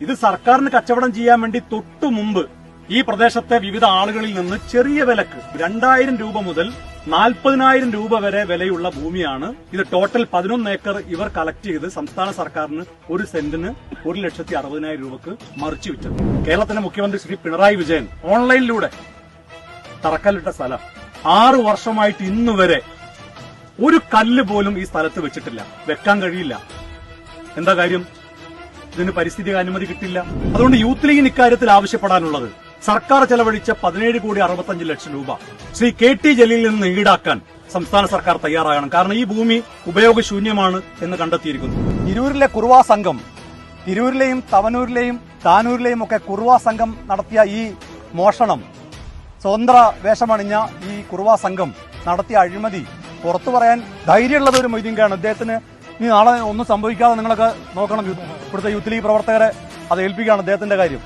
ഇത് സർക്കാരിന് കച്ചവടം ചെയ്യാൻ വേണ്ടി തൊട്ടു മുമ്പ് ഈ പ്രദേശത്തെ വിവിധ ആളുകളിൽ നിന്ന് ചെറിയ വിലക്ക് രണ്ടായിരം രൂപ മുതൽ നാൽപ്പതിനായിരം രൂപ വരെ വിലയുള്ള ഭൂമിയാണ്. ഇത് ടോട്ടൽ പതിനൊന്ന് ഏക്കർ ഇവർ കളക്ട് ചെയ്ത് സംസ്ഥാന സർക്കാരിന് ഒരു സെന്റിന് ഒരു ലക്ഷത്തി അറുപതിനായിരം രൂപക്ക് മറിച്ചു വിറ്റത്. കേരളത്തിന്റെ മുഖ്യമന്ത്രി ശ്രീ പിണറായി വിജയൻ ഓൺലൈനിലൂടെ തറക്കല്ലിട്ട സ്ഥലം. ആറു വർഷമായിട്ട് ഇന്നു വരെ ഒരു കല്ല് പോലും ഈ സ്ഥലത്ത് വെച്ചിട്ടില്ല. വെക്കാൻ കഴിയില്ല. എന്താ കാര്യം? ഇതിന് പരിസ്ഥിതി അനുമതി കിട്ടില്ല. അതുകൊണ്ട് യൂത്ത് ലീഗിന് ഇക്കാര്യത്തിൽ ആവശ്യപ്പെടാനുള്ളത് സർക്കാർ ചെലവഴിച്ച പതിനേഴ് കോടി അറുപത്തഞ്ച് ലക്ഷം രൂപ ശ്രീ കെ ടി ജലീലിൽ നിന്ന് ഈടാക്കാൻ സംസ്ഥാന സർക്കാർ തയ്യാറാകണം. കാരണം ഈ ഭൂമി ഉപയോഗശൂന്യമാണ് എന്ന് കണ്ടെത്തിയിരിക്കുന്നു. തിരൂരിലെ കുറുവാ സംഘം തിരൂരിലെയും തവനൂരിലെയും താനൂരിലെയും ഒക്കെ കുറുവാ സംഘം നടത്തിയ ഈ മോഷണം സ്വതന്ത്ര വേഷമണിഞ്ഞ ഈ കുറുവാ സംഘം നടത്തിയ അഴിമതി പുറത്തു പറയാൻ ധൈര്യമുള്ളത് ഒരു മൊയ്തീങ്കാണ് അദ്ദേഹത്തിന് ഇനി നാളെ ഒന്നും സംഭവിക്കാതെ നിങ്ങളൊക്കെ നോക്കണം. ഇവിടുത്തെ യൂത്ത് ലീഗ് പ്രവർത്തകരെ അത് ഏൽപ്പിക്കുകയാണ് അദ്ദേഹത്തിന്റെ കാര്യം.